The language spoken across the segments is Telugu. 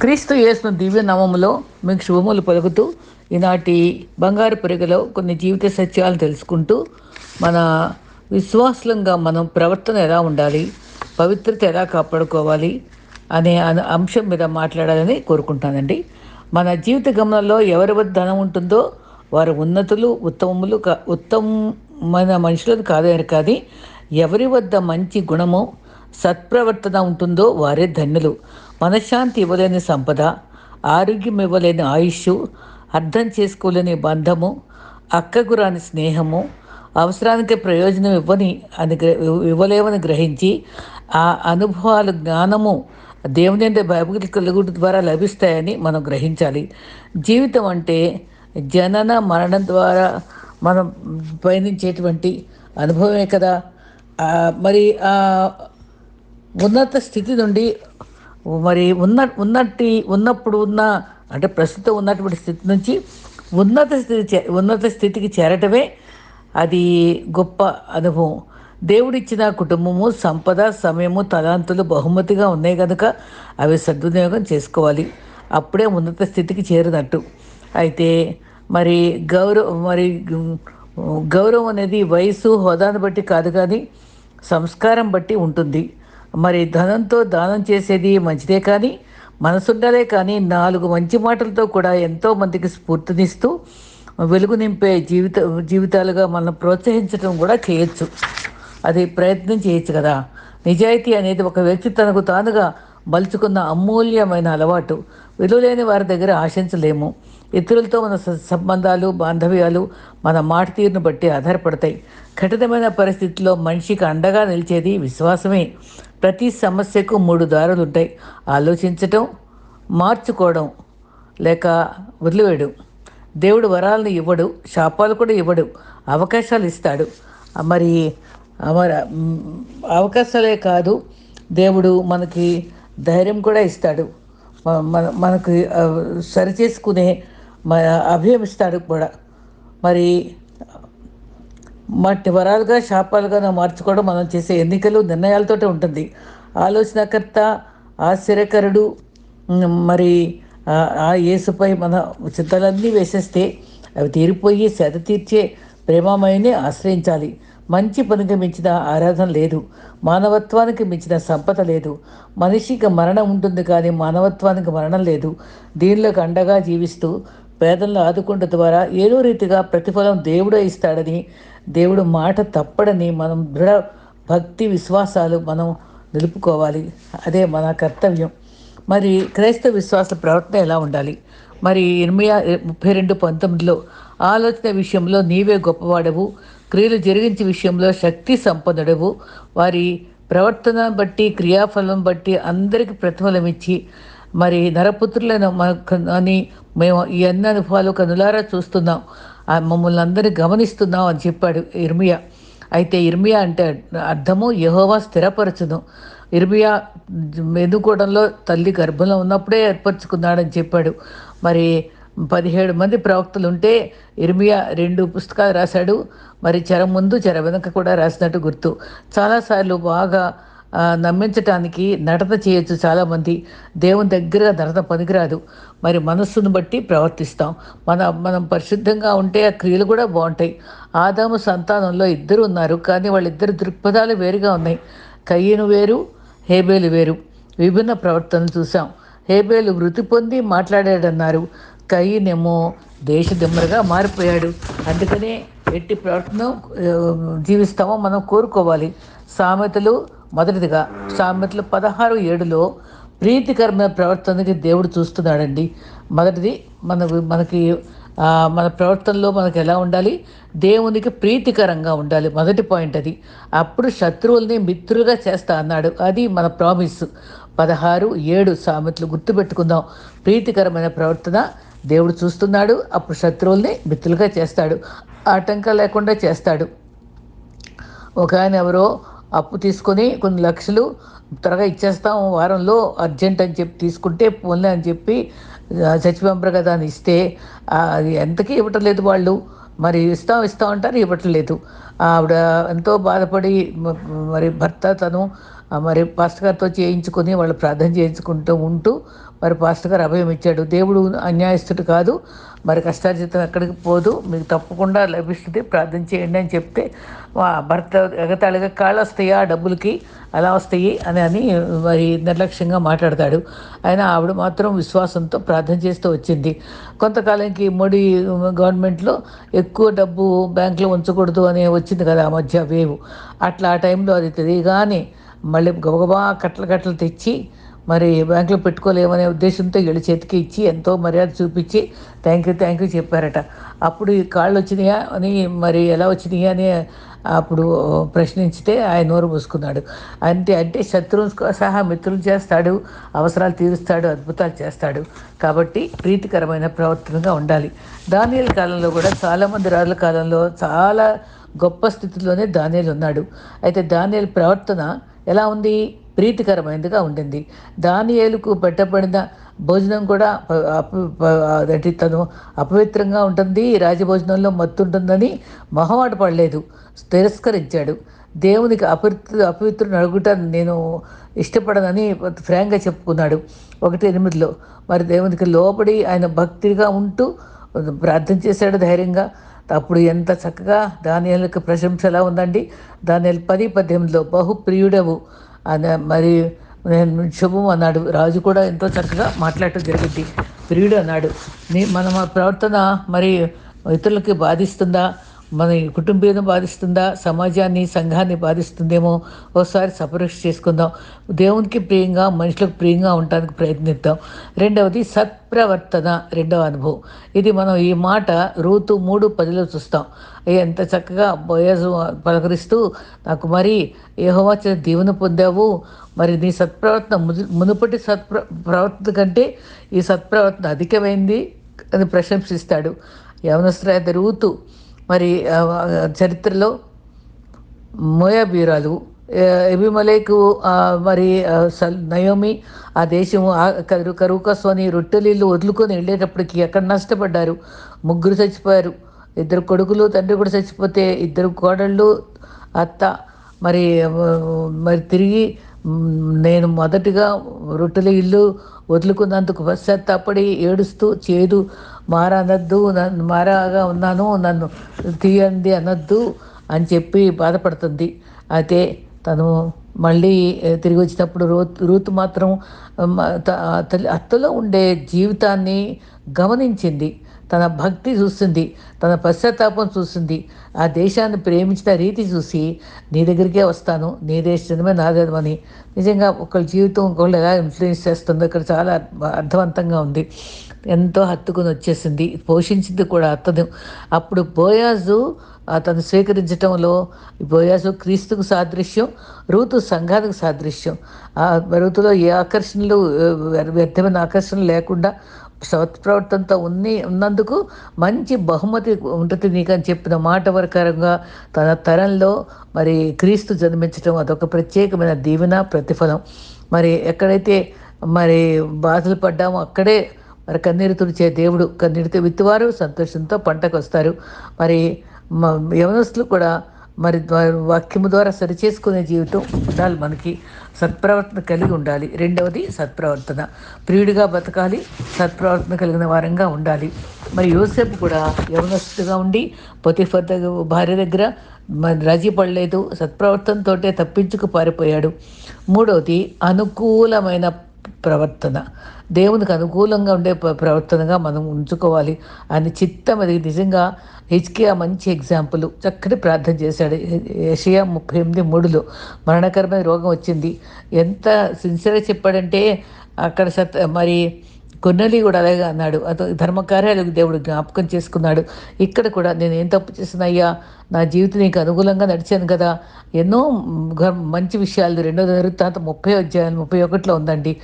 క్రీస్తు యేసును దివ్యనామములో మీకు శుభములు పలుకుతూ ఈనాటి బంగారు పెరుగులో కొన్ని జీవిత సత్యాలు తెలుసుకుంటూ మన విశ్వాసంగా మనం ప్రవర్తన ఎలా ఉండాలి పవిత్రత ఎలా కాపాడుకోవాలి అనే అంశం మీద మాట్లాడాలని కోరుకుంటానండి. మన జీవిత గమనంలో ఎవరి వద్ద ధనం ఉంటుందో వారు ఉన్నతులు ఉత్తమములు కా ఉత్తమమైన మనుషులను కాదని కానీ ఎవరి వద్ద మంచి గుణము సత్ప్రవర్తన ఉంటుందో వారే ధన్యులు. మనశ్శాంతి ఇవ్వలేని సంపద ఆరోగ్యం ఇవ్వలేని ఆయుష్ అర్థం చేసుకోలేని బంధము అక్కగురాని స్నేహము అవసరానికి ప్రయోజనం ఇవ్వని అని ఇవ్వలేవని గ్రహించి ఆ అనుభవాలు జ్ఞానము దేవుని బైబిల్ కలుగుడు ద్వారా లభిస్తాయని మనం గ్రహించాలి. జీవితం అంటే జనన మరణం ద్వారా మనం పయనించేటువంటి అనుభవమే కదా. మరి ఉన్నత స్థితి నుండి మరి ఉన్న ఉన్నట్టి ఉన్నప్పుడు ఉన్న అంటే ప్రస్తుతం ఉన్నటువంటి స్థితి నుంచి ఉన్నత స్థితి చే- ఉన్నత స్థితికి చేరటమే అది గొప్ప అనుభవం. దేవుడిచ్చిన కుటుంబము సంపద సమయము తలాంతులు బహుమతిగా ఉన్నాయి కనుక అవి సద్వినియోగం చేసుకోవాలి. అప్పుడే ఉన్నత స్థితికి చేరినట్టు. అయితే మరి గౌరవ మరి గౌరవం అనేది వయసు హోదాను బట్టి కాదు కానీ సంస్కారం బట్టి ఉంటుంది. మరి ధనంతో దానం చేసేది మంచిదే కానీ మనసుండాలే కానీ నాలుగు మంచి మాటలతో కూడా ఎంతో మందికి స్ఫూర్తినిస్తూ వెలుగు నింపే జీవిత జీవితాలుగా మనం ప్రోత్సహించడం కూడా చేయొచ్చు. అది ప్రయత్నం చేయొచ్చు కదా. నిజాయితీ అనేది ఒక వ్యక్తి తనకు తానుగా మలుచుకున్న అమూల్యమైన అలవాటు. విలువలేని వారి దగ్గర ఆశించలేము. ఇతరులతో మన స- సంబంధాలు బాంధవ్యాలు మన మాట తీరును బట్టి ఆధారపడతాయి. కఠినమైన పరిస్థితుల్లో మనిషికి అండగా నిలిచేది విశ్వాసమే. ప్రతి సమస్యకు మూడు దారులు ఉంటాయి. ఆలోచించటం మార్చుకోవడం లేక వదిలివేయడం. దేవుడు వరాలను ఇవ్వడు శాపాలు కూడా ఇవ్వడు అవకాశాలు ఇస్తాడు. మరి మరి అవకాశాలే కాదు దేవుడు మనకి ధైర్యం కూడా ఇస్తాడు. మన మనకు సరిచేసుకునే అభయం ఇస్తాడు కూడా. మరి మట్టి వరాలుగా శాపాలుగా మార్చుకోవడం మనం చేసే ఎన్నికలు నిర్ణయాలతోటే ఉంటుంది. ఆలోచనకర్త ఆశ్చర్యకరుడు మరి ఆ- యేసుపై మన చింతలన్నీ వేసేస్తే అవి తీరిపోయి సెద తీర్చే ప్రేమమయని ఆశ్రయించాలి. మంచి పనికి మించిన ఆరాధన లేదు. మానవత్వానికి మించిన సంపద లేదు. మనిషికి మరణం ఉంటుంది కానీ మానవత్వానికి మరణం లేదు. దీనిలోకి అండగా జీవిస్తూ పేదలను ఆదుకుంట ద్వారా ఏదో రీతిగా ప్రతిఫలం దేవుడే ఇస్తాడని దేవుడు మాట తప్పడని మనం దృఢ భక్తి విశ్వాసాలు మనం నిలుపుకోవాలి. అదే మన కర్తవ్యం. మరి క్రైస్తవ విశ్వాస ప్రవర్తన ఎలా ఉండాలి? మరి ఇర్మియా ముప్పై రెండు పంతొమ్మిదిలో ఆలోచన విషయంలో నీవే గొప్పవాడవు క్రియలు జరిగించే విషయంలో శక్తి సంపన్నుడవు వారి ప్రవర్తన బట్టి క్రియాఫలం బట్టి అందరికీ ప్రతిఫలం ఇచ్చి మరి ధరపుత్రులను అని మేము ఈ అన్ని అనుభవాలు కనులారా చూస్తున్నాం. మమ్మల్ని అందరినీ గమనిస్తున్నాం అని చెప్పాడు ఇర్మియా. అయితే ఇర్మియా అంటే అర్థము యహోవా స్థిరపరచును. ఇర్మియా ఎన్నుకోవడంలో తల్లి గర్భంలో ఉన్నప్పుడే ఏర్పరచుకున్నాడని చెప్పాడు. మరి పదిహేడు మంది ప్రవక్తలు ఉంటే ఇర్మియా రెండు పుస్తకాలు రాశాడు. మరి చెర ముందు చెర వెనక కూడా రాసినట్టు గుర్తు. చాలాసార్లు బాగా నమ్మించటానికి నటన చేయొచ్చు చాలామంది. దేవుని దగ్గర నటన పనికిరాదు. మరి మనస్సును బట్టి ప్రవర్తిస్తాం. మన మనం పరిశుద్ధంగా ఉంటే ఆ క్రియలు కూడా బాగుంటాయి. ఆదాము సంతానంలో ఇద్దరు ఉన్నారు. కానీ వాళ్ళిద్దరు దృక్పథాలు వేరుగా ఉన్నాయి. కయ్యను వేరు హేబేలు వేరు. విభిన్న ప్రవర్తనలు చూసాం హేబేలు వృత్తి పొంది మాట్లాడాడన్నారు. కయ్యనేమో దేశదిమ్మరగా మారిపోయాడు. అందుకనే ఎట్టి ప్రవర్తన జీవిస్తామో మనం కోరుకోవాలి. సామెతలు మొదటిదిగా సామెతలు పదహారు ఏడులో ప్రీతికరమైన ప్రవర్తనకి దేవుడు చూస్తున్నాడండి. మొదటిది మన మనకి మన ప్రవర్తనలో మనకు ఎలా ఉండాలి? దేవునికి ప్రీతికరంగా ఉండాలి. మొదటి పాయింట్ అది. అప్పుడు శత్రువుల్ని మిత్రులుగా చేస్తా అన్నాడు. అది మన ప్రామిస్ పదహారు ఏడు సామెతలు గుర్తుపెట్టుకుందాం. ప్రీతికరమైన ప్రవర్తన దేవుడు చూస్తున్నాడు. అప్పుడు శత్రువుల్ని మిత్రులుగా చేస్తాడు. ఆటంకం లేకుండా చేస్తాడు. ఒక ఆయన ఎవరో అప్పు తీసుకొని కొన్ని లక్షలు త్వరగా ఇచ్చేస్తాం వారంలో అర్జెంట్ అని చెప్పి తీసుకుంటే పోన్లే అని చెప్పి ఆ, చచ్చిపోంపరు కదా అని ఇస్తే అది ఎంతకీ ఇవ్వటం లేదు వాళ్ళు. మరి ఇస్తాం ఇస్తాం అంటారు ఇవ్వటం లేదు ఆవిడ ఎంతో బాధపడి మరి భర్త తను మరి పాస్టర్ గారితో చేయించుకొని వాళ్ళు ప్రార్థన చేయించుకుంటూ ఉంటూ మరి పాస్టర్ గారు అభయం ఇచ్చాడు. దేవుడు అన్యాయస్తుడు కాదు. మరి కష్టార్జితం ఎక్కడికి పోదు. మీకు తప్పకుండా లభిస్తుంది. ప్రార్థన చేయండి అని చెప్తే మా భర్త ఎగతాళిగా కాళ్ళు వస్తాయి ఆ డబ్బులకి? అలా వస్తాయి? అని అని మరి నిర్లక్ష్యంగా మాట్లాడతాడు. ఆయన ఆవిడ మాత్రం విశ్వాసంతో ప్రార్థన చేస్తూ వచ్చింది. కొంతకాలంకి మోడీ గవర్నమెంట్లో ఎక్కువ డబ్బు బ్యాంకులో ఉంచకూడదు అని వచ్చింది కదా ఆ మధ్య వేవు. అట్లా ఆ టైంలో అది తెలియగానే మళ్ళీ గబగబా కట్టలు కట్టలు తెచ్చి మరి బ్యాంకులో పెట్టుకోలేమనే ఉద్దేశంతో వీళ్ళ చేతికి ఇచ్చి ఎంతో మర్యాద చూపించి థ్యాంక్ యూ థ్యాంక్ యూ చెప్పారట. అప్పుడు ఈ కాళ్ళు వచ్చినాయా అని మరి ఎలా వచ్చినాయా అని అప్పుడు ప్రశ్నించితే ఆయన నోరు మూసుకున్నాడు. అంతే అంటే శత్రువు సహా మిత్రులు చేస్తాడు అవసరాలు తీరుస్తాడు అద్భుతాలు చేస్తాడు. కాబట్టి ప్రీతికరమైన ప్రవర్తనగా ఉండాలి. దానియల కాలంలో కూడా చాలామంది రాజుల కాలంలో చాలా గొప్ప స్థితిలోనే దానియలు ఉన్నాడు. అయితే దానియల ప్రవర్తన ఎలా ఉంది? ప్రీతికరమైనదిగా ఉండింది. దానియేలుకు పెట్టబడిన భోజనం కూడా ప- అప- తను అపవిత్రంగా ఉంటుంది. రాజభోజనంలో మత్తుంటుందని మొహమాట పడలేదు. తిరస్కరించాడు. దేవునికి అపవిత్ర అపవిత్రుని అడుగుట నేను ఇష్టపడనని ఫ్రాంక్గా చెప్పుకున్నాడు. ఒకటి ఎనిమిదిలో మరి దేవునికి లోబడి ఆయన భక్తిగా ఉంటూ ప్రార్థన చేశాడు ధైర్యంగా. అప్పుడు ఎంత చక్కగా దాని ప్రశంస ఎలా ఉందండి. దాని పది పద్దెనిమిదిలో బహు ప్రియుడవు మరి నేను శుభం అన్నాడు. రాజు కూడా ఎంతో చక్కగా మాట్లాడటం జరిగింది. ప్రియుడు అన్నాడు నీ మన ప్రవర్తన మరి ఇతరులకి బాధిస్తుందా? మన కుటుంబీయం బాధిస్తుందా? సమాజాన్ని సంఘాన్ని బాధిస్తుందేమో ఒకసారి సపరీక్ష చేసుకుందాం. దేవునికి ప్రియంగా మనుషులకు ప్రియంగా ఉండడానికి ప్రయత్నిద్దాం. రెండవది సత్ప్రవర్తన రెండవ అనుభవం. ఇది మనం ఈ మాట రూతు మూడు పదిలో చూస్తాం. ఎంత చక్కగా బోయజు పలకరిస్తూ నాకు మరి ఏహోవా దీవెన పొందావు. మరి నీ సత్ప్రవర్తన మునుపటి సత్ప్ర ప్రవర్తన కంటే ఈ సత్ప్రవర్తన అధికమైంది అని ప్రశంసిస్తాడు. యవనశ్రాయ రూతు మరి చరిత్రలో మోయాబీరాలు ఎబిమలేకు మరి సల్ నయోమి ఆ దేశము ఆ కరు కరుకస్వని రొట్టెలీళ్ళు వదులుకొని వెళ్ళేటప్పటికి ఎక్కడ నష్టపడ్డారు? ముగ్గురు చచ్చిపోయారు. ఇద్దరు కొడుకులు తండ్రి కూడా చచ్చిపోతే ఇద్దరు కోడళ్ళు అత్త మరి మరి తిరిగి నేను మొదటిగా రొట్టెల ఇల్లు వదులుకున్నందుకు పశ్చాత్తాపడి ఏడుస్తూ చేదు మారనద్దు నన్ను మారాగా ఉన్నాను నన్ను తీయండి అనద్దు అని చెప్పి బాధపడుతుంది. అయితే తను మళ్ళీ తిరిగి వచ్చినప్పుడు రూత్ రూత్ మాత్రం అత్తలో ఉండే జీవితాన్ని గమనించింది. తన భక్తి చూస్తుంది తన పశ్చాత్తాపం చూస్తుంది ఆ దేశాన్ని ప్రేమించిన రీతి చూసి నీ దగ్గరికే వస్తాను నీ దేశమే నాదేమని నిజంగా ఒకళ్ళ జీవితం ఒకళ్ళు ఎలా ఇన్ఫ్లుయెన్స్ చేస్తుందో ఇక్కడ చాలా అర్థవంతంగా ఉంది. ఎంతో హత్తుకుని వచ్చేసింది పోషించింది కూడా అతను. అప్పుడు బోయాజు అతను స్వీకరించటంలో బోయాజు క్రీస్తుకు సాదృశ్యం రూతు సంఘానికి సాదృశ్యం. ఆ ఋతులో ఏ ఆకర్షణలు వ్యర్థమైన ఆకర్షణలు లేకుండా సత్ప్రవర్తనతో ఉన్ని ఉన్నందుకు మంచి బహుమతి ఉంటుంది నీకు అని చెప్పిన మాట వరకరంగా తన తరంలో మరి క్రీస్తు జన్మించడం అదొక ప్రత్యేకమైన దీవెన ప్రతిఫలం. మరి ఎక్కడైతే మరి బాధలు పడ్డామో అక్కడే మరి కన్నీరు తుడిచే దేవుడు కన్నీరుతో విత్తువారు సంతోషంతో పంటకు వస్తారు మరి మ- యవనస్తులు కూడా మరి వాక్యము ద్వారా సరిచేసుకునే జీవితం ఉండాలి మనకి. సత్ప్రవర్తన కలిగి ఉండాలి. రెండవది సత్ప్రవర్తన. ప్రియుడిగా బతకాలి సత్ప్రవర్తన కలిగిన వారంగా ఉండాలి. మరి యోసేపు కూడా యవనస్తుగా ఉండి పొతిఫర్ దగ్గర భార్య దగ్గర మరి రాజీ పడలేదు సత్ప్రవర్తనతోటే తప్పించుకు పారిపోయాడు. మూడవది అనుకూలమైన ప్రవర్తన. దేవునికి అనుకూలంగా ఉండే ప్ర- ప్రవర్తనగా మనం ఉంచుకోవాలి అని చిత్తం అది. నిజంగా హెచ్కియా మంచి ఎగ్జాంపుల్ చక్కటి ప్రార్థన చేశాడు. ఏషియా ముప్పై ఎనిమిది మూడులో మరణకరమైన రోగం వచ్చింది. ఎంత సిన్సియర్గా చెప్పాడంటే అక్కడ సత్ మరి కొన్నలి కూడా అలాగే అన్నాడు. అతను ధర్మకార్యాలకు దేవుడు జ్ఞాపకం చేసుకున్నాడు. ఇక్కడ కూడా నేను ఏం తప్పు చేసినయ్యా నా జీవితం నీకు అనుకూలంగా నడిచాను కదా. ఎన్నో మంచి విషయాలు రెండో తర్వాత ముప్పై అధ్యాయాలు ముప్పై ఒకటిలో ఉందండి.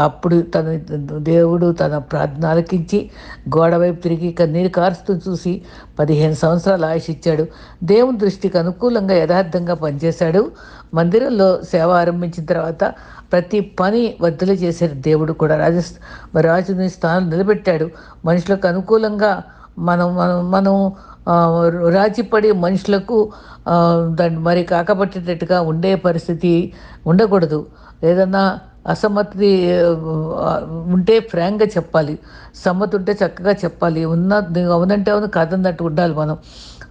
అప్పుడు తన దేవుడు తన ప్రార్థన ఆలకించి గోడ వైపు తిరిగి కన్నీరు కారుస్తూ చూసి పదిహేను సంవత్సరాలు ఆయుష్ ఇచ్చాడు. దేవుని దృష్టికి అనుకూలంగా యథార్థంగా పనిచేశాడు. మందిరంలో సేవ ఆరంభించిన తర్వాత ప్రతి పని వద్దలు చేశారు దేవుడు కూడా. రాజ రాజుని స్థానం నిలబెట్టాడు. మనుషులకు అనుకూలంగా మనం మనం మనం రాజీపడి మనుషులకు దాన్ని మరి కాకపట్టేటట్టుగా ఉండే పరిస్థితి ఉండకూడదు. ఏదన్నా అసమ్మతి ఉంటే ఫ్రాంక్గా చెప్పాలి. సమ్మతి ఉంటే చక్కగా చెప్పాలి. ఉన్న అవునంటే అవును కాదన్నట్టు ఉండాలి మనం.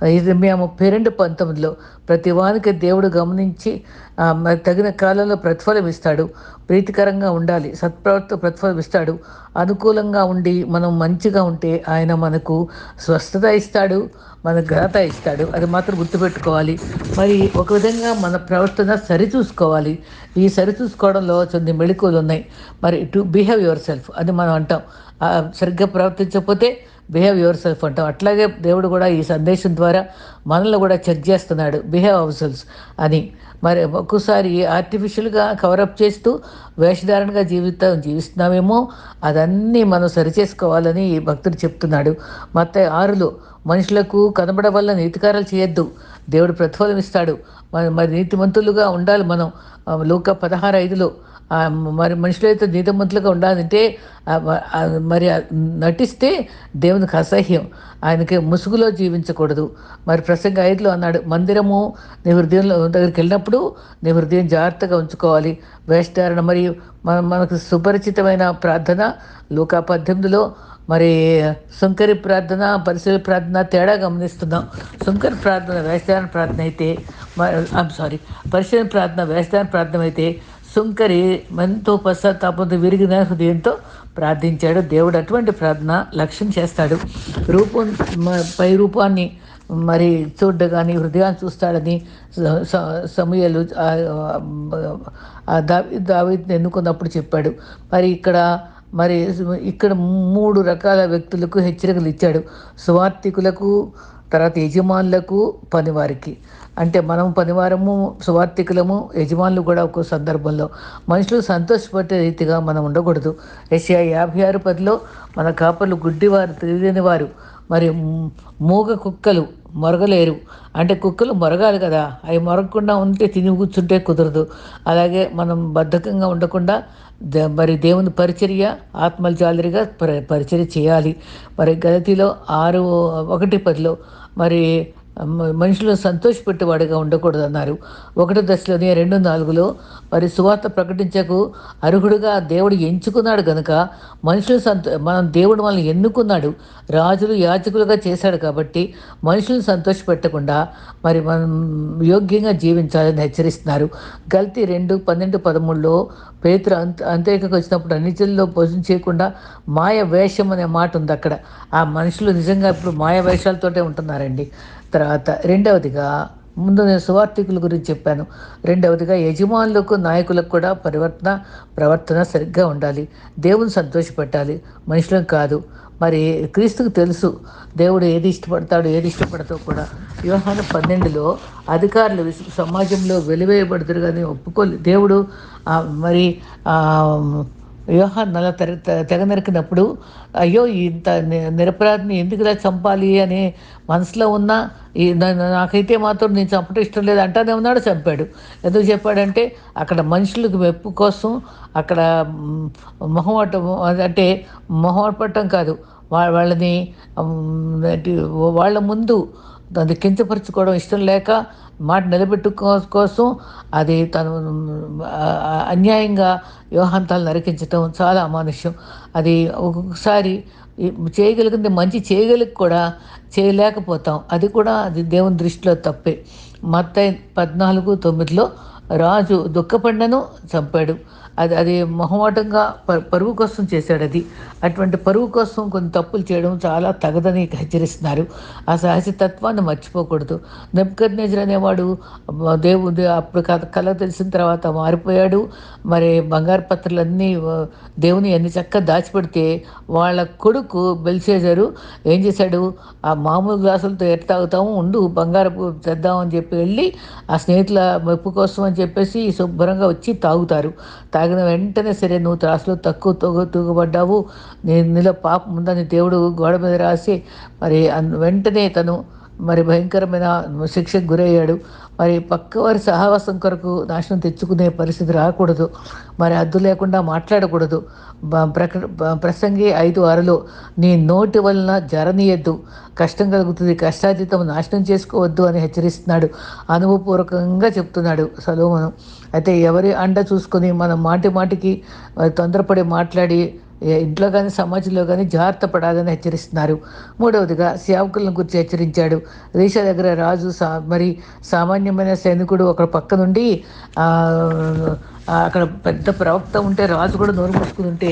ఇది మేము ముప్పై రెండు పంతొమ్మిదిలో ప్రతి వానికి దేవుడు గమనించి మరి తగిన కాలంలో ప్రతిఫలం ఇస్తాడు. ప్రీతికరంగా ఉండాలి. సత్ప్రవర్త ప్రతిఫలం ఇస్తాడు. అనుకూలంగా ఉండి మనం మంచిగా ఉంటే ఆయన మనకు స్వస్థత ఇస్తాడు మన ఘనత ఇస్తాడు. అది మాత్రం గుర్తుపెట్టుకోవాలి. మరి ఒక విధంగా మన ప్రవర్తన సరిచూసుకోవాలి. ఈ సరిచూసుకోవడంలో కొన్ని మెళుకువలు ఉన్నాయి. మరి టు బిహేవ్ యువర్ సెల్ఫ్ అది మనం అంటాం. సరిగ్గా ప్రవర్తించకపోతే బిహేవ్ యువర్ సెల్ఫ్ అంటాం. అట్లాగే దేవుడు కూడా ఈ సందేశం ద్వారా మనల్ని కూడా చెక్ చేస్తున్నాడు. బిహేవ్ అవర్ సెల్స్ అని. మరి ఒక్కోసారి ఆర్టిఫిషియల్గా కవరప్ చేస్తూ వేషధారణగా జీవితం జీవిస్తున్నామేమో అదన్నీ మనం సరిచేసుకోవాలని భక్తుడు చెప్తున్నాడు. మత్త ఆరులో మనుషులకు కనబడవల్ల నీతికారాలు చేయొద్దు. దేవుడు ప్రతిఫలం ఇస్తాడు. మరి నీతిమంతులుగా ఉండాలి మనం. లోక పదహారు ఐదులో మరి మనుషులైతే నీతిమంతులుగా ఉండాలంటే మరి నటిస్తే దేవునికి అసహ్యం. ఆయనకి ముసుగులో జీవించకూడదు. మరి ప్రసంగ ఐదులో అన్నాడు మందిరము నీ హృదయంలో దగ్గరికి వెళ్ళినప్పుడు నీ హృదయం జాగ్రత్తగా ఉంచుకోవాలి. వేషధారణ మరియు మన మనకు సుపరిచితమైన ప్రార్థన లూకా పద్దెనిమిదిలో మరి సుంకరి ప్రార్థన పరిశీలి ప్రార్థన తేడా గమనిస్తున్నాం. సుంకరి ప్రార్థన వేషధారణ ప్రార్థన అయితే సారీ పరిశీలన ప్రార్థన వేషధారణ ప్రార్థన అయితే సుంకరి ఎంతో పశ్చాత్తాపంతో విరిగిన హృదయంతో ప్రార్థించాడు. దేవుడు అటువంటి ప్రార్థన లక్ష్యం చేస్తాడు. రూపం పై రూపాన్ని మరి చూడగాని హృదయాన్ని చూస్తాడని సమయాలు దావి ఎన్నుకున్నప్పుడు చెప్పాడు. మరి ఇక్కడ మరి ఇక్కడ మూడు రకాల వ్యక్తులకు హెచ్చరికలు ఇచ్చాడు. సువార్థికులకు తర్వాత యజమానులకు పనివారికి. అంటే మనం పనివారము సువార్థికులము యజమానులు కూడా ఒక సందర్భంలో. మనుషులు సంతోషపడే రీతిగా మనం ఉండకూడదు. ఏషియా యాభై ఆరు పదిలో మన కాపర్లు గుడ్డివారు తెలియని వారు. మరి మూగ కుక్కలు మొరగలేరు. అంటే కుక్కలు మొరగాలి కదా. అవి మొరగకుండా ఉంటే తిని కూర్చుంటే కుదరదు. అలాగే మనం బద్ధకంగా ఉండకుండా మరి దేవుని పరిచర్య ఆత్మల జాలరిగా పరి పరిచర్య చేయాలి. మరి గలతిలో ఆరు ఒకటి పదిలో మరి మనుషులు సంతోషపెట్టేవాడిగా ఉండకూడదు అన్నారు ఒకటో దశలోని రెండు నాలుగులో మరి సువార్త ప్రకటించకు అర్హుడుగా దేవుడు ఎంచుకున్నాడు గనుక మనుషులు సంతో మనం దేవుడు మనల్ని ఎన్నుకున్నాడు రాజులు యాచకులుగా చేశాడు కాబట్టి మనుషులను సంతోషపెట్టకుండా మరి మనం యోగ్యంగా జీవించాలని హెచ్చరిస్తున్నారు. గల్తీ రెండు పన్నెండు పదమూడులో పేతురు అంత అంత్యకకు వచ్చినప్పుడు అన్నిటిలో భోజనం చేయకుండా మాయ వేషం అనే మాట ఉంది అక్కడ. ఆ మనుషులు నిజంగా ఇప్పుడు మాయ వేషాలతోటే ఉంటున్నారండి. తర్వాత రెండవదిగా ముందు నేను సువార్థికుల గురించి చెప్పాను. రెండవదిగా యజమానులకు నాయకులకు కూడా పరివర్తన ప్రవర్తన సరిగ్గా ఉండాలి. దేవుని సంతోషపెట్టాలి. మనుషులను కాదు. మరి క్రీస్తుకు తెలుసు దేవుడు ఏది ఇష్టపడతాడు ఏది ఇష్టపడతావు కూడా. వ్యవహార పన్నెండులో అధికారులు సమాజంలో వెలివేయబడుతురు కానీ ఒప్పుకోలేదు దేవుడు మరి వ్యూహాన్ని నల్ల తెర తెగ నరికినప్పుడు అయ్యో ఇంత నిరపరాధిని నిరపరాధిని ఎందుకులా చంపాలి? అని మనసులో ఉన్న ఈ నాకైతే మాత్రం నేను చంపడం ఇష్టం లేదు అంటానే ఉన్నాడు చంపాడు. ఎందుకు చెప్పాడంటే అక్కడ మనుషులకు మెప్పు కోసం అక్కడ మ్, మొహమాటం అంటే మొహమాటపడటం కాదు వాళ్ళని వాళ్ళ ముందు దాన్ని కించపరచుకోవడం ఇష్టం లేక మాట నిలబెట్టుకో కోసం అది తను అన్యాయంగా వ్యవహాంతాలు నరికించటం చాలా అమానుష్యం. అది ఒక్కొక్కసారి చేయగలిగింది మంచి చేయగలిగి కూడా చేయలేకపోతాం. అది కూడా అది దేవుని దృష్టిలో తప్పే. మత్త పద్నాలుగు తొమ్మిదిలో రాజు దుఃఖపండను చంపాడు. అది అది మొహమాటంగా పరువు కోసం చేశాడు అది. అటువంటి పరువు కోసం కొన్ని తప్పులు చేయడం చాలా తగదని హెచ్చరిస్తున్నారు. ఆ సహజతత్వాన్ని మర్చిపోకూడదు. నెప్కర్నేజర్ అనేవాడు మ- దేవుడు అప్పుడు కథ కళ తెలిసిన తర్వాత మారిపోయాడు. మరి బంగారు పత్రులన్నీ దేవుని అన్ని చక్కగా దాచిపెడితే వాళ్ళ కొడుకు బెల్సేజరు ఏం చేశాడు? ఆ మామూలు గ్లాసులతో ఎట్ట తాగుతాము? ఉండు బంగారపు తెద్దామని చెప్పి వెళ్ళి ఆ స్నేహితుల మెప్పు కోసం అని చెప్పేసి శుభ్రంగా వచ్చి తాగుతారు. తాగిన వెంటనే సరే నువ్వు త్రాసులో తక్కువ తూగ తూగబడ్డావు. నీ నీలో పాపం ఉందని దేవుడు గోడ మీద రాసి మరి అన్- వెంటనే తను మరి భయంకరమైన శిక్షకు గురయ్యాడు. మరి పక్కవారి సహవాసం కొరకు నాశనం తెచ్చుకునే పరిస్థితి రాకూడదు. మరి అద్దు లేకుండా మాట్లాడకూడదు. ప్రక ప్రసంగి ఐదు ఆరులో నీ నోటి వలన జరనీయద్దు. కష్టం కలుగుతుంది. కష్టాతీతం నాశనం చేసుకోవద్దు అని హెచ్చరిస్తున్నాడు. అనుభవపూర్వకంగా చెప్తున్నాడు సలోమను. అయితే ఎవరి అండ చూసుకొని మనం మాటి మాటికి తొందరపడి మాట్లాడి ఇంట్లో కానీ సమాజంలో కానీ జాగ్రత్త పడాలని హెచ్చరిస్తున్నారు. మూడవదిగా సేవకులను గురించి హెచ్చరించాడు. రీష దగ్గర రాజు సా మరి సామాన్యమైన సైనికుడు ఒక పక్క నుండి అక్కడ పెద్ద ప్రవక్త ఉంటే రాజు కూడా నోరు మూసుకుని ఉంటే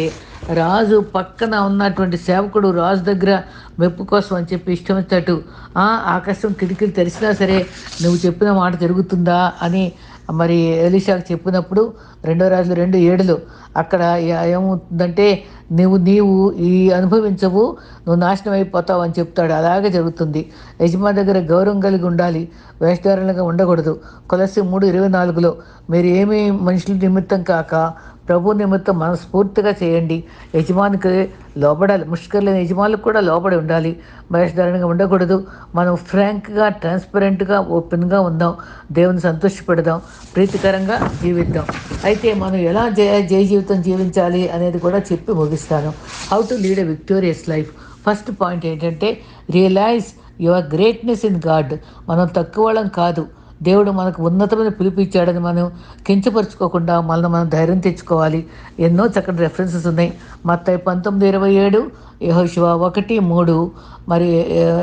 రాజు పక్కన ఉన్నటువంటి సేవకుడు రాజు దగ్గర మెప్పు కోసం అని చెప్పి ఇష్టం వచ్చినట్టు "ఆ, ఆకాశం కిటికీలు తెరిచినా సరే నువ్వు చెప్పిన మాట జరుగుతుందా? అని మరి ఎలిషాకు చెప్పినప్పుడు రెండో రాజులు రెండు ఏడులు అక్కడ ఏమవుతుందంటే నువ్వు నీవు ఈ అనుభవించవు నువ్వు నాశనం అయిపోతావు అని చెప్తాడు. అలాగే జరుగుతుంది. యజమాని దగ్గర గౌరవం కలిగి ఉండాలి వేషధారణగా ఉండకూడదు. కొలసి మూడు ఇరవై నాలుగులో మీరు ఏమీ మనుషుల నిమిత్తం కాక ప్రభు నిమిత్తం మనస్ఫూర్తిగా చేయండి. యజమానికి లోబడి ముష్కర్ లేని యజమానులకు కూడా లోబడి ఉండాలి. వేషధారణగా ఉండకూడదు. మనం ఫ్రాంక్గా ట్రాన్స్పరెంట్గా ఓపెన్గా ఉందాం. దేవుని సంతోషపెడదాం. ప్రీతికరంగా జీవిద్దాం. అయితే మనం ఎలా జయ జయ జీవితం జీవించాలి అనేది కూడా చెప్పి ముగిస్తాను. How to lead a victorious life first point ఏంటంటే realise your greatness in God మనం తక్కువ వాళ్ళం కాదు. దేవుడు మనకు ఉన్నతమైన పిలుపు ఇచ్చాడని మనం కించపరుచుకోకుండా మనల్ని మనం ధైర్యం తెచ్చుకోవాలి. ఎన్నో చక్కటి రెఫరెన్సెస్ ఉన్నాయి. మత్తాయి పంతొమ్మిది ఇరవై ఏడు యహోశివ ఒకటి మూడు మరి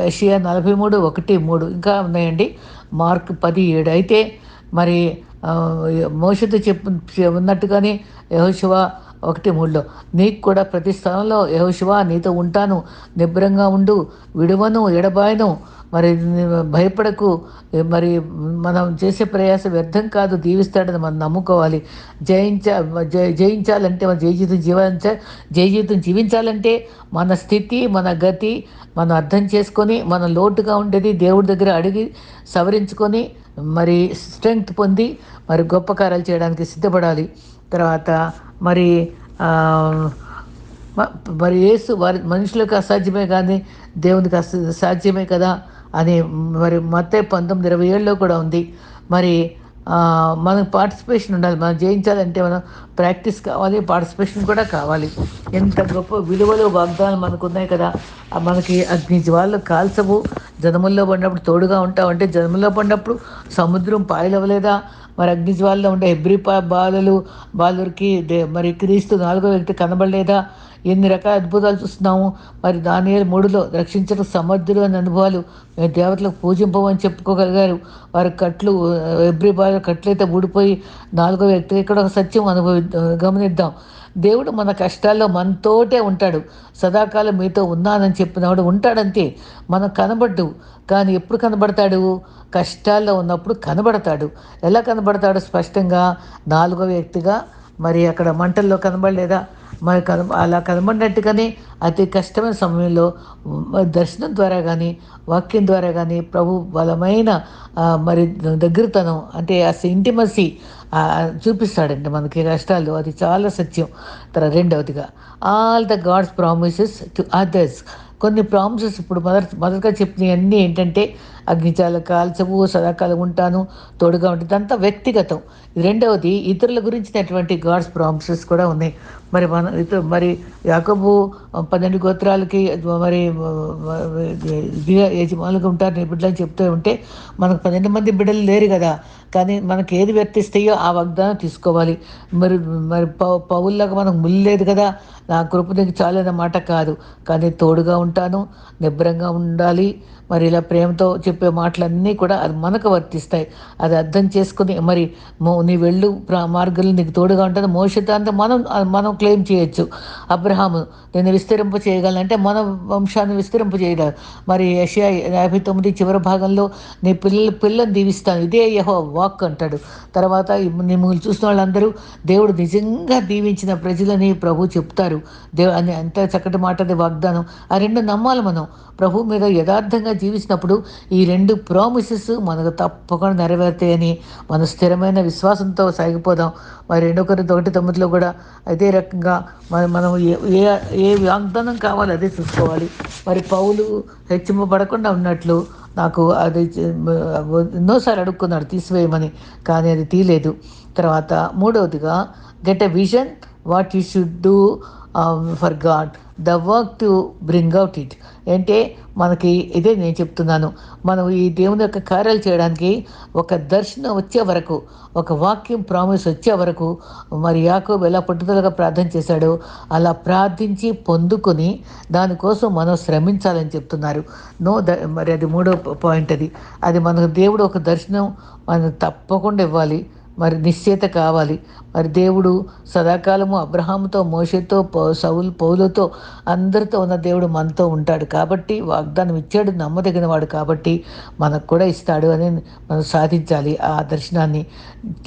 ఏషియా నలభై మూడు ఒకటి మూడు ఇంకా ఉన్నాయండి. మార్క్ పది ఏడు. అయితే మరి ఆ, మోషతో చెప్పు ఉన్నట్టుగానే యహోశివ ఒకటి మూడులో నీకు కూడా ప్రతి స్థలంలో యహోశివ నీతో ఉంటాను. నిబ్బరంగా ఉండు విడువను ఎడబాయను మరి భయపడకు. మరి మనం చేసే ప్రయాసం వ్యర్థం కాదు దీవిస్తాడని మనం నమ్ముకోవాలి. జయించ జయించాలంటే మన జయ జీవితం జీవించ జయ జీవితం జీవించాలంటే మన స్థితి మన గతి మనం అర్థం చేసుకొని మన లోటుగా ఉండేది దేవుడి దగ్గర అడిగి సవరించుకొని మరి స్ట్రెంగ్త్ పొంది మరి గొప్ప కార్యాలు చేయడానికి సిద్ధపడాలి. తర్వాత మరి మరి యేసు వారి మనుషులకు అసాధ్యమే కానీ దేవునికి అస సాధ్యమే కదా. అది మరి మొత్తం పంతొమ్మిది ఇరవై ఏడులో కూడా ఉంది. మరి ఆ, మనకు పార్టిసిపేషన్ ఉండాలి. మనం జయించాలంటే మనం ప్రాక్టీస్ కావాలి పార్టిసిపేషన్ కూడా కావాలి. ఎంత గొప్ప విలువలు వాగ్దానాలు మనకు ఉన్నాయి కదా మనకి అగ్ని జ్వాలలు కాల్చవు. జనముల్లో పడినప్పుడు తోడుగా ఉంటావు అంటే జనముల్లో పడినప్పుడు సముద్రం పాయలవ్వలేదా మరి అగ్ని జ్వాలలో ఉండే హెబ్రి బాలలు బాలురికి దే- మరి క్రీస్తు నాలుగో వ్యక్తి కనబడలేదా? ఎన్ని రకాల అద్భుతాలు చూస్తున్నాము. మరి దానియాలు మూడులో రక్షించడం సమర్థులు అనే అనుభవాలు మేము దేవతలకు పూజింపమని చెప్పుకోగలిగారు. వారి కట్లు ఎబ్రి బాల కట్లయితే ఊడిపోయి నాలుగో వ్యక్తి ఇక్కడ ఒక సత్యం అనుభవి గమనిద్దాం. దేవుడు మన కష్టాల్లో మనతోటే ఉంటాడు. సదాకాలం మీతో ఉన్నానని చెప్పినవాడు ఉంటాడంతే. మనం కనబడ్డు కానీ ఎప్పుడు కనబడతాడు? కష్టాల్లో ఉన్నప్పుడు కనబడతాడు. ఎలా కనబడతాడు స్పష్టంగా? నాలుగో వ్యక్తిగా. మరి అక్కడ మంటల్లో కనబడలేదా? మరి కన అలా కనబడినట్టుగానే అతి కష్టమైన సమయంలో దర్శనం ద్వారా కానీ వాక్యం ద్వారా కానీ ప్రభు బలమైన మరి దగ్గరతనం అంటే ఆ ఇంటిమసీ చూపిస్తాడండి మనకి కష్టాలు అది చాలా సత్యం. తర్వాత రెండవదిగా all the God's promises to others కొన్ని ప్రామిసెస్ ఇప్పుడు మొదట మొదటగా చెప్పినవి అన్నీ ఏంటంటే అగ్నిచాల కాల్చవు సదాకాలం ఉంటాను తోడుగా ఉంటుంది ఇదంతా వ్యక్తిగతం. రెండవది ఇతరుల గురించినటువంటి గాడ్స్ ప్రామిసెస్ కూడా ఉన్నాయి. మరి మన ఇతర మరి యాకబు పన్నెండు గోత్రాలకి మరి యజమానులకు యజమానులుగా ఉంటారు బిడ్డలని చెప్తూ ఉంటే మనకు పన్నెండు మంది బిడ్డలు లేరు కదా. కానీ మనకి ఏది వర్తిస్తాయో ఆ వాగ్దానం తీసుకోవాలి. మరి మరి పౌ పౌల్లాగా మనకు ముల్లు లేదు కదా. నా కృప నీకు చాలన్న మాట కాదు. కానీ తోడుగా ఉంటాను నిబ్బరంగా ఉండాలి. మరి ఇలా ప్రేమతో చెప్పే మాటలన్నీ కూడా అది మనకు వర్తిస్తాయి. అది అర్థం చేసుకుని మరి మో నీ వెళ్ళు ప్ర- మార్గంలో నీకు తోడుగా ఉంటుంది. మోషితాంతం మనం మనం క్లెయిమ్ చేయొచ్చు. అబ్రహాము నేను విస్తరింప చేయగలనంటే మన వంశాన్ని విస్తరింప చేయగలరు మరి యషియా యాభై తొమ్మిది చివరి భాగంలో నీ పిల్లలు పిల్లని దీవిస్తాను. ఇదే యహో వాక్ అంటాడు. తర్వాత మిమ్మల్ని చూసిన వాళ్ళందరూ దేవుడు నిజంగా దీవించిన ప్రజలని ప్రభు చెప్తారు. దేవు అని ఎంత చక్కటి మాట అది వాగ్దానం. ఆ రెండు నమ్మాలి మనం. ప్రభు మీద యథార్థంగా జీవించినప్పుడు ఈ రెండు ప్రామిసెస్ మనకు తప్పకుండా నెరవేరుతాయని మన స్థిరమైన విశ్వాసంతో సాగిపోదాం. మరి రెండో కొరింథీ ఒకటి తొమ్మిదిలో కూడా అదే రకంగా మరి మనం ఏ ఏ ఏ వాగ్దానం కావాలో అదే చూసుకోవాలి. మరి పౌలు హెచ్చింపబడకుండా ఉన్నట్లు నాకు అది ఎన్నోసార్లు అడుక్కున్నాడు తీసివేయమని కానీ అది తీయలేదు. తర్వాత మూడవదిగా get a vision what you should do for God the work to bring out it అంటే మనకి ఇదే నేను చెప్తున్నాను. మనం ఈ దేవుని యొక్క కార్యాలు చేయడానికి ఒక దర్శనం వచ్చే వరకు ఒక వాక్యం ప్రామిస్ వచ్చే వరకు మరి యాకోబు ఎలా పట్టుదలగా ప్రార్థన చేశాడో అలా ప్రార్థించి పొందుకొని దానికోసం మనం శ్రమించాలని చెప్తున్నారు. నో ద మరి అది మూడో పాయింట్ అది. అది మనకు దేవుడు ఒక దర్శనం మనం తప్పకుండా ఇవ్వాలి. మరి నిశ్చేత కావాలి. మరి దేవుడు సదాకాలము అబ్రహాముతో మోషతో సౌల్ పౌలతో అందరితో ఉన్న దేవుడు మనతో ఉంటాడు కాబట్టి వాగ్దానం ఇచ్చాడు నమ్మదగిన వాడు కాబట్టి మనకు కూడా ఇస్తాడు అని మనం సాధించాలి ఆ దర్శనాన్ని.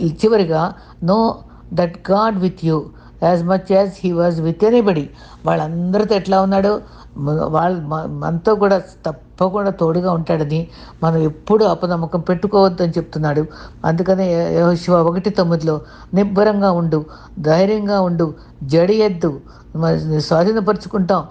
చివరిగా know that God with you as much as he was with anybody. వాళ్ళందరితో ఎట్లా ఉన్నాడో? వాళ్ళ మనతో కూడా తప్పకుండా తోడుగా ఉంటాడని మనం ఎప్పుడు అపనమ్మకం పెట్టుకోవద్దని చెప్తున్నాడు. అందుకనే శివ ఒకటి తొమ్మిదిలో నిబ్బరంగా ఉండు ధైర్యంగా ఉండు జడియద్దు మరి స్వాధీనపరుచుకుంటాం.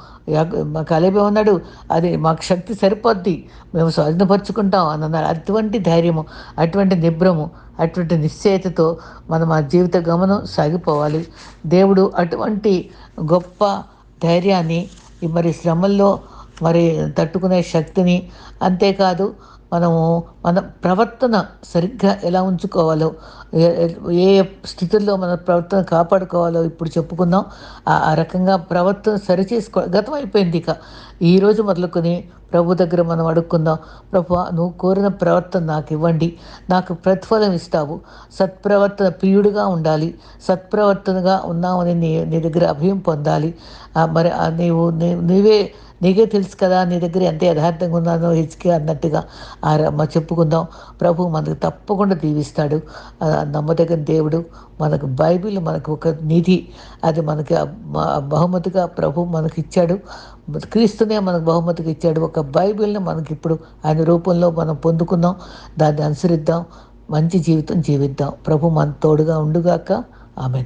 మా అలేబే ఉన్నాడు అది మాకు శక్తి సరిపోద్ది మేము స్వాధీనపరుచుకుంటాం అని అన్నాడు. అటువంటి ధైర్యము అటువంటి నిబ్రము అటువంటి నిశ్చయతతో మనం ఆ జీవిత గమనం సాగిపోవాలి. దేవుడు అటువంటి గొప్ప ధైర్యాన్ని మరి శ్రమల్లో మరి తట్టుకునే శక్తిని అంతేకాదు మనము మన ప్రవర్తన సరిగ్గా ఎలా ఉంచుకోవాలో ఏ స్థితుల్లో మన ప్రవర్తన కాపాడుకోవాలో ఇప్పుడు చెప్పుకుందాం. ఆ రకంగా ప్రవర్తన సరిచేసుకో గతం అయిపోయింది ఇక ఈరోజు మొదలుకొని ప్రభు దగ్గర మనం అడుక్కుందాం. ప్రభు నువ్వు కోరిన ప్రవర్తన నాకు ఇవ్వండి. నాకు ప్రతిఫలం ఇస్తావు. సత్ప్రవర్తన ప్రియుడిగా ఉండాలి. సత్ప్రవర్తనగా ఉన్నామని నీ నీ దగ్గర అభయం పొందాలి. మరి నీవు నీవే నీకే తెలుసు కదా నీ దగ్గర ఎంత యథార్థంగా ఉన్నానో హెచ్కే అన్నట్టుగా ఆ చెప్పుకుందాం. ప్రభు మనకు తప్పకుండా దీవిస్తాడు. నమ్మదగిన దేవుడు. మనకు బైబిల్ మనకు ఒక నిధి అది మనకి బహుమతిగా ప్రభు మనకి ఇచ్చాడు క్రీస్తునే మనకు బహుమతికి ఇచ్చాడు. ఒక బైబిల్ని మనకి ఇప్పుడు ఆయన రూపంలో మనం పొందుకుందాం. దాన్ని అనుసరిద్దాం. మంచి జీవితం జీవిద్దాం. ప్రభు మన తోడుగా ఉండుగాక. ఆమెన్.